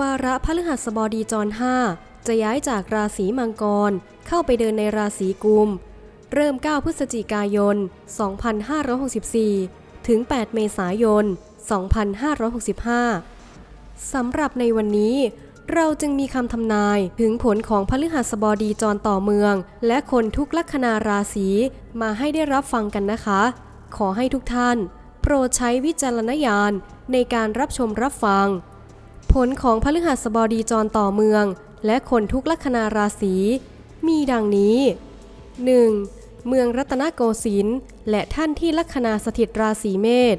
วาระพฤหัสบดีจร5จะย้ายจากราศีมังกร เข้าไปเดินในราศีกุม เริ่ม 9 พฤศจิกายน 2564 ถึง 8 เมษายน 2565 สำหรับในวันนี้ เราจึงมีคำทำนายถึงผลของพฤหัสบดีจรต่อเมือง และคนทุกลัคนาราศีมาให้ได้รับฟังกันนะคะ ขอให้ทุกท่าน โปรดใช้วิจารณญาณในการรับชมรับฟัง ผลของพฤหัสบดีจรต่อเมือง และคนทุกลัคนาราศีมีดังนี้ 1. เมืองรัตนโกสินทร์และท่านที่ลัคนาสถิตราศีเมษ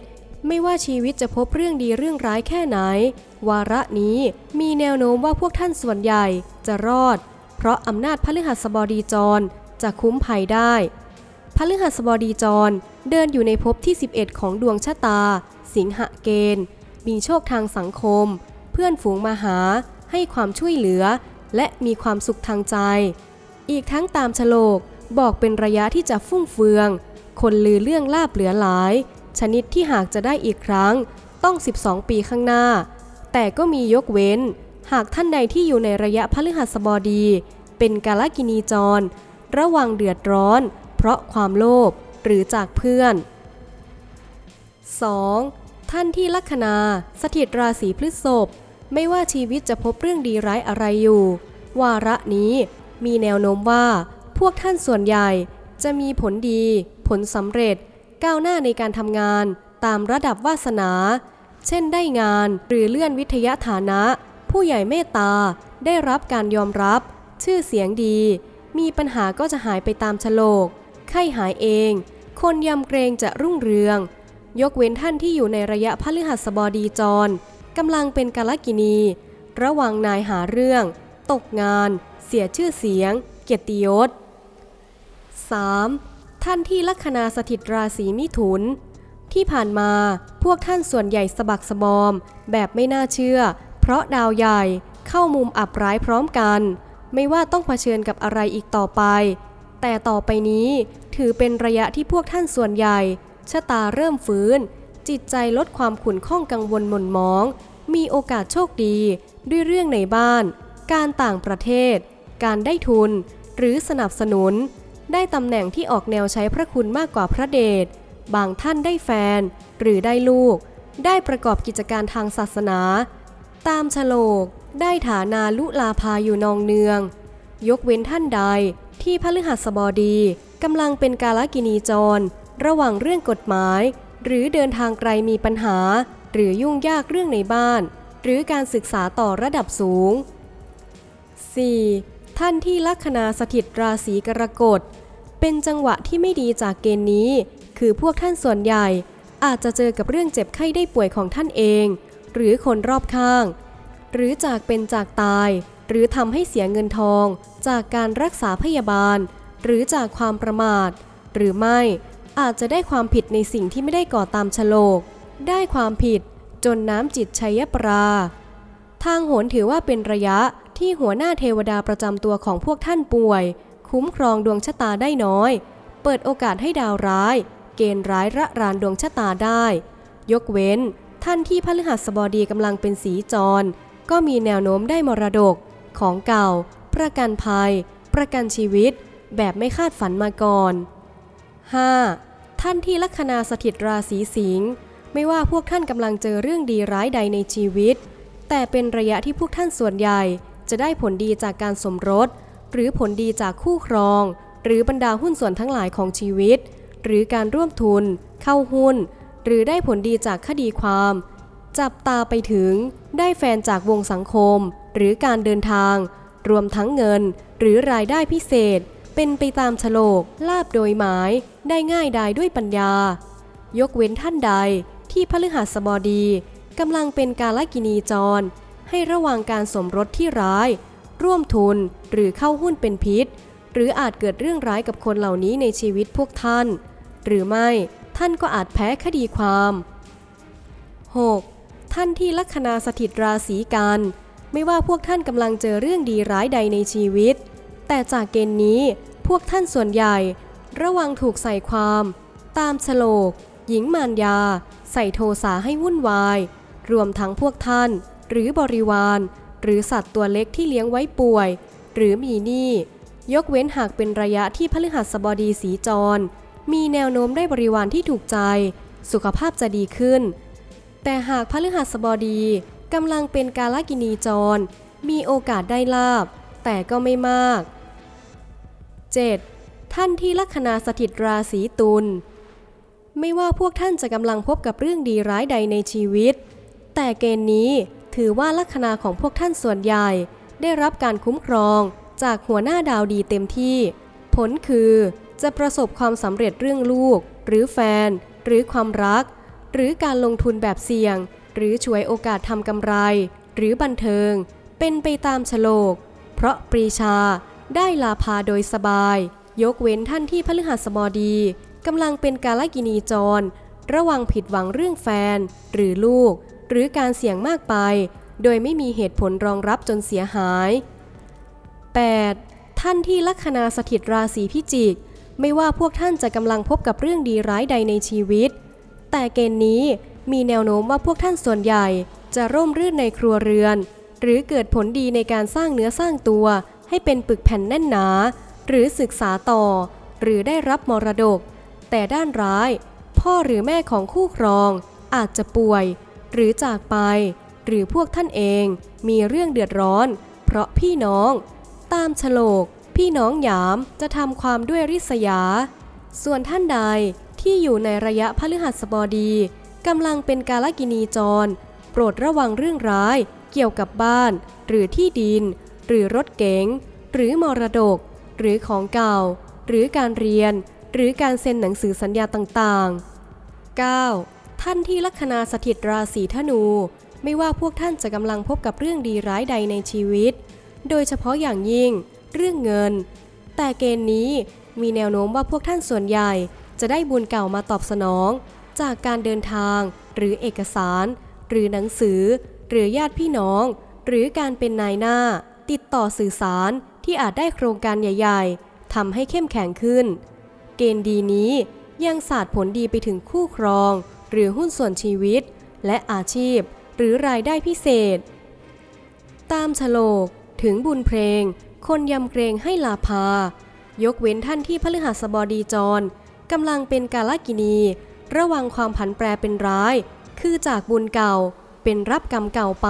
ไม่ว่าชีวิตจะพบเรื่องดีเรื่องร้ายแค่ไหน วาระนี้มีแนวโน้มว่าพวกท่านส่วนใหญ่จะรอด เพราะอำนาจพฤหัสบดีจรจะคุ้มภัยได้พฤหัสบดีจรเดินอยู่ในภพที่ 11 ของดวงชะตา สิงหเกณฑ์ มีโชคทางสังคม พื่อนฝูงมาหา ให้ความช่วยเหลือ และมีความสุขทางใจ อีกทั้งตามฉลกบอกเป็นระยะที่จะฟุ่มเฟือง คนลือเรื่องลาบเหลือหลาย ชนิดที่หากจะได้อีกครั้ง ต้อง 12 ปีข้างหน้า แต่ก็มียกเว้น หากท่านใดที่อยู่ในระยะพฤหัสบดี เป็นกาลกินีจร ระวังเดือดร้อน เพราะความโลภหรือจากเพื่อน 2. ท่านที่ลัคนาสถิตราศีพฤษภ ไม่ว่าชีวิตจะพบเรื่องดีร้ายอะไรอยู่ วาระนี้มีแนวโน้มว่า พวกท่านส่วนใหญ่จะมีผลดี ผลสำเร็จ ก้าวหน้าในการทำงานตามระดับวาสนา เช่นได้งานหรือเลื่อนวิทยาฐานะ ผู้ใหญ่เมตตา ได้รับการยอมรับ ชื่อเสียงดี มีปัญหาก็จะหายไปตามฉลก ไข้หายเอง คนยำเกรงจะรุ่งเรือง ยกเว้นท่านที่อยู่ในระยะพฤหัสบดีจร กำลังเป็นกาลกินี ระวังนายหาเรื่อง ตกงาน เสียชื่อเสียง เกียรติยศ 3. ท่านที่ลัคนาสถิตราศีมิถุน ที่ผ่านมาพวกท่านส่วนใหญ่สะบักสะบอม แบบไม่น่าเชื่อ เพราะดาวใหญ่เข้ามุมอับร้ายพร้อมกัน ไม่ว่าต้องเผชิญกับอะไรอีกต่อไป แต่ต่อไปนี้ถือเป็นระยะที่พวกท่านส่วนใหญ่ชะตาเริ่มฟื้น จิตใจลดความขุ่นข้องกังวลหม่นมอง มีโอกาสโชคดีด้วยเรื่องในบ้าน การต่างประเทศ การได้ทุน หรือสนับสนุน ได้ตำแหน่งที่ออกแนวใช้พระคุณมากกว่าพระเดช บางท่านได้แฟน หรือได้ลูก ได้ประกอบกิจการทางศาสนา ตามฉลก ได้ฐานาลุลาภาอยู่นองเนือง ยกเว้นท่านใดที่พฤหัสบดีกำลังเป็นกาลกินีจร ระหว่างเรื่องกฎหมาย หรือเดินทางไกลมีปัญหา หรือยุ่งยากเรื่องในบ้าน หรือการศึกษาต่อระดับสูง 4. ท่านที่ลัคนาสถิตราศีกรกฎ เป็นจังหวะที่ไม่ดีจากเกณฑ์นี้ คือพวกท่านส่วนใหญ่อาจจะเจอกับเรื่องเจ็บไข้ได้ป่วยของท่านเอง หรือคนรอบข้าง หรือจากเป็นจากตาย หรือทำให้เสียเงินทอง จากการรักษาพยาบาล หรือจากความประมาท หรือไม่ อาจจะได้ความผิดในสิ่งที่ไม่ได้ก่อตามฉลก ได้ความผิดจนน้ำจิตชัยปรา ทางโหนถือว่าเป็นระยะที่หัวหน้าเทวดาประจำตัวของพวกท่านป่วย คุ้มครองดวงชะตาได้น้อย เปิดโอกาสให้ดาวร้าย เกณฑ์ร้ายระรานดวงชะตาได้ ยกเว้น ท่านที่พฤหัสบดีกำลังเป็นสีจร ก็มีแนวโน้มได้มรดก ของเก่า ประกันภัย ประกันชีวิต แบบไม่คาดฝันมาก่อน 5. ท่านที่ลัคนาสถิตราศีสิงห์ไม่ว่าพวกท่านกำลังเจอเรื่องดีร้ายใดในชีวิต แต่เป็นระยะที่พวกท่านส่วนใหญ่ จะได้ผลดีจากการสมรส หรือผลดีจากคู่ครอง หรือบรรดาหุ้นส่วนทั้งหลายของชีวิต หรือการร่วมทุน เข้าหุ้น หรือได้ผลดีจากคดีความ จับตาไปถึง ได้แฟนจากวงสังคม หรือการเดินทาง รวมทั้งเงิน หรือรายได้พิเศษ เป็นไปตามฉลกลาบโดยหมาย ได้ง่ายดายด้วยปัญญา ยกเว้นท่านใดที่พฤหัสบดีกำลังเป็นกาลกินีจร ให้ระวังการสมรสที่ร้าย ร่วมทุนหรือเข้าหุ้นเป็นพิษ หรืออาจเกิดเรื่องร้ายกับคนเหล่านี้ในชีวิตพวกท่าน หรือไม่ท่านก็อาจแพ้คดีความ 6. ท่านที่ลัคนาสถิตราศีกันไม่ว่าพวกท่านกำลังเจอเรื่องดีร้ายใดในชีวิต แต่จากเกณฑ์นี้พวกท่านส่วนใหญ่ ระวังถูกใส่ความ ตามฉลก หญิงมารยา ใส่โทสาให้วุ่นวาย รวมทั้งพวกท่าน หรือบริวาร หรือสัตว์ตัวเล็กที่เลี้ยงไว้ป่วย หรือมีหนี้ยกเว้นหากเป็นระยะที่พฤหัสบดีสีจร มีแนวโน้มได้บริวารที่ถูกใจ สุขภาพจะดีขึ้น แต่หากพฤหัสบดีกำลังเป็นกาลกินีจร มีโอกาสได้ลาบ แต่ก็ไม่มาก 7. ท่านที่ลัคนาสถิตราศีตุลไม่ว่าพวกท่านจะกำลังพบกับเรื่องดีร้ายใดในชีวิต แต่เกณฑ์นี้ถือว่าลัคนาของพวกท่านส่วนใหญ่ ได้รับการคุ้มครองจากหัวหน้าดาวดีเต็มที่ ผลคือจะประสบความสำเร็จเรื่องลูก หรือแฟน หรือความรัก หรือการลงทุนแบบเสี่ยง หรือช่วยโอกาสทำกำไร หรือบันเทิง เป็นไปตามโฉลก เพราะปรีชาได้ลาพาโดยสบาย ยกเว้นท่านที่พฤหัสบดีกำลังเป็นกาลกินีจร ระวังผิดหวังเรื่องแฟน หรือลูก หรือการเสี่ยงมากไป โดยไม่มีเหตุผลรองรับจนเสียหาย 8. ท่านที่ลัคนาสถิตราศีพิจิก ไม่ว่าพวกท่านจะกำลังพบกับเรื่องดีร้ายใดในชีวิต แต่เกณฑ์นี้มีแนวโน้มว่าพวกท่านส่วนใหญ่ จะร่มรื่นในครัวเรือน หรือเกิดผลดีในการสร้างเนื้อสร้างตัว ให้เป็นปึกแผ่นแน่นหนา หรือศึกษาต่อ หรือได้รับมรดก แต่ด้านร้าย พ่อหรือแม่ของคู่ครอง อาจจะป่วย หรือจากไป หรือพวกท่านเองมีเรื่องเดือดร้อน เพราะพี่น้อง ตามฉลก พี่น้องหยามจะทำความด้วยริษยา ส่วนท่านใดที่อยู่ในระยะพฤหัสบดีกำลังเป็นกาลกินีจร โปรดระวังเรื่องร้าย เกี่ยวกับบ้าน หรือที่ดิน หรือรถเก๋งหรือมรดก หรือของเก่า หรือการเรียน หรือการเซ็นหนังสือสัญญาต่างๆ 9. ท่านที่ลัคนาสถิตราศีธนู ไม่ว่าพวกท่านจะกำลังพบกับเรื่องดีร้ายใดในชีวิต โดยเฉพาะอย่างยิ่ง เรื่องเงิน แต่เกณฑ์นี้มีแนวโน้มว่าพวกท่านส่วนใหญ่จะได้บุญเก่ามาตอบสนอง จากการเดินทาง หรือเอกสาร หรือหนังสือ หรือญาติพี่น้อง หรือการเป็นนายหน้า ติดต่อสื่อสาร ที่อาจได้โครงการใหญ่ๆทำให้เข้มแข็งขึ้น เกณฑ์ดีนี้ยังสาดผลดีไปถึงคู่ครอง หรือหุ้นส่วนชีวิต และอาชีพ หรือรายได้พิเศษ ตามฉลก ถึงบุญเพลง คนยำเกรงให้ลาภายกเว้นท่านที่พฤหัสบดีจรกำลังเป็นกาลกินี ระวังความผันแปรเป็นร้าย คือจากบุญเก่าเป็นรับกรรมเก่าไป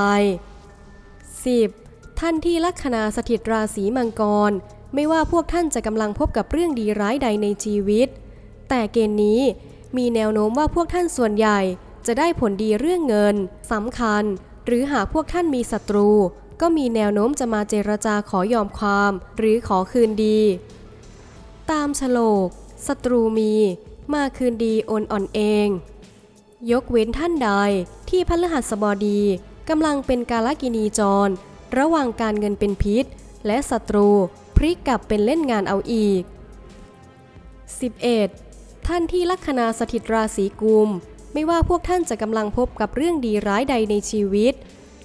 10. ท่านที่ลัคนาสถิตราศีมังกร ไม่ว่าพวกท่านจะกำลังพบกับเรื่องดีร้ายใดในชีวิต แต่เกณฑ์นี้มีแนวโน้มว่าพวกท่านส่วนใหญ่จะได้ผลดีเรื่องเงินสำคัญ หรือหากพวกท่านมีศัตรู ก็มีแนวโน้มจะมาเจรจาขอยอมความ หรือขอคืนดี ตามฉลกศัตรูมี มาคืนดีโอนอ่อนเอง ยกเว้นท่านใดที่พฤหัสบดีกำลังเป็นกาลกินีจร ระหว่างการเงินเป็นพิษ และศัตรูพลิกกลับเป็นเล่นงานเอาอีก 11. ท่านที่ลัคนาสถิตราศีกุม ไม่ว่าพวกท่านจะกำลังพบกับเรื่องดีร้ายใดในชีวิต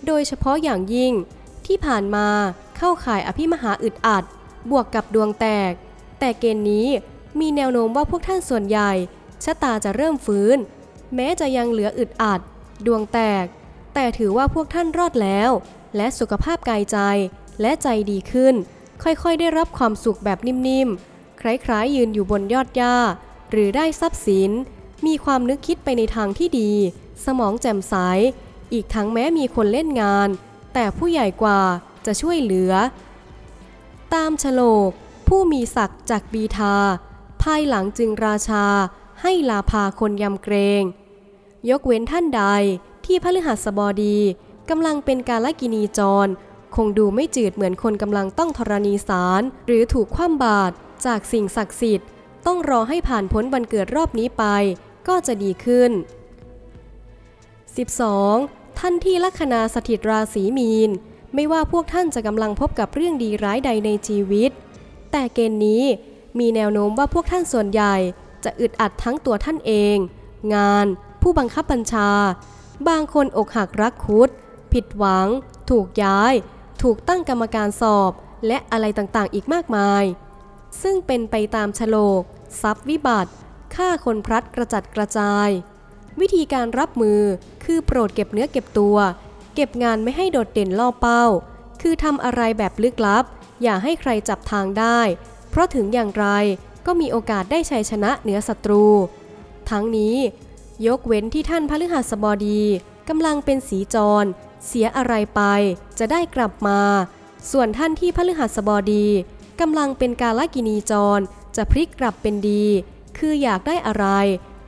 โดยเฉพาะอย่างยิ่ง ที่ผ่านมาเข้าข่ายอภิมหาอึดอัด บวกกับดวงแตก แต่เกณฑ์นี้มีแนวโน้มว่าพวกท่านส่วนใหญ่ชะตาจะเริ่มฟื้น แม้จะยังเหลืออึดอัด ดวงแตก แต่ถือว่าพวกท่านรอดแล้ว และสุขภาพกายใจและใจดีขึ้น ค่อยๆ ได้รับความสุขแบบนิ่มๆ คล้ายๆ ยืนอยู่บนยอดหญ้า หรือได้ทรัพย์สิน มีความนึกคิดไปในทางที่ดี สมองแจ่มใส อีกทั้งแม้มีคนเล่นงาน แต่ผู้ใหญ่กว่าจะช่วยเหลือ ตามฉลก ผู้มีศักดิ์จากบีทา ภายหลังจึงราชาให้ลาพาคนยำเกรง ยกเว้นท่านใด ที่พฤหัสบดีกำลังเป็นกาลกินีจร คงดูไม่จืดเหมือนคนกำลังต้องธรณีสาร หรือถูกคว่ำบาตรจากสิ่งศักดิ์สิทธิ์ ต้องรอให้ผ่านพ้นวันเกิดรอบนี้ไป ก็จะดีขึ้น 12. ท่านที่ลัคนาสถิตราศีมีน ไม่ว่าพวกท่านจะกำลังพบกับเรื่องดีร้ายใดในชีวิต แต่เกณฑ์นี้มีแนวโน้มว่าพวกท่านส่วนใหญ่ จะอึดอัดทั้งตัวท่านเอง งาน ผู้บังคับบัญชา บางคนอกหักรักคุด ผิดหวัง ถูกย้าย ถูกตั้งกรรมการสอบ และอะไรต่างๆ อีกมากมาย ซึ่งเป็นไปตามฉลก ทรัพย์วิบัติฆ่าคนพลัดกระจัดกระจาย วิธีการรับมือคือโปรดเก็บเนื้อเก็บตัว เก็บงานไม่ให้โดดเด่นล่อเป้า คือทำอะไรแบบลึกลับ อย่าให้ใครจับทางได้ เพราะถึงอย่างไรก็มีโอกาสได้ชัยชนะเหนือศัตรู ทั้งนี้ ยกเว้นที่ท่านพฤหัสบดีกำลังเป็นสีจร เสียอะไรไป จะได้กลับมา ส่วนท่านที่พฤหัสบดีกำลังเป็นกาลกินีจร จะพลิกกลับเป็นดี คืออยากได้อะไร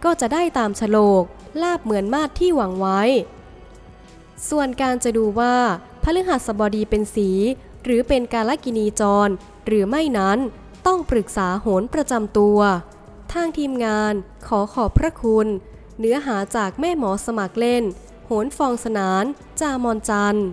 ก็จะได้ตามฉลก ลาบเหมือนมาดที่หวังไว้ ส่วนการจะดูว่าพฤหัสบดีเป็นสี หรือเป็นกาลกินีจร หรือไม่นั้นต้องปรึกษาโหนประจำตัว ทางทีมงานขอขอบพระคุณ เนื้อหาจากแม่หมอสมัครเล่น โหนฟองสนาน จามอนจันทร์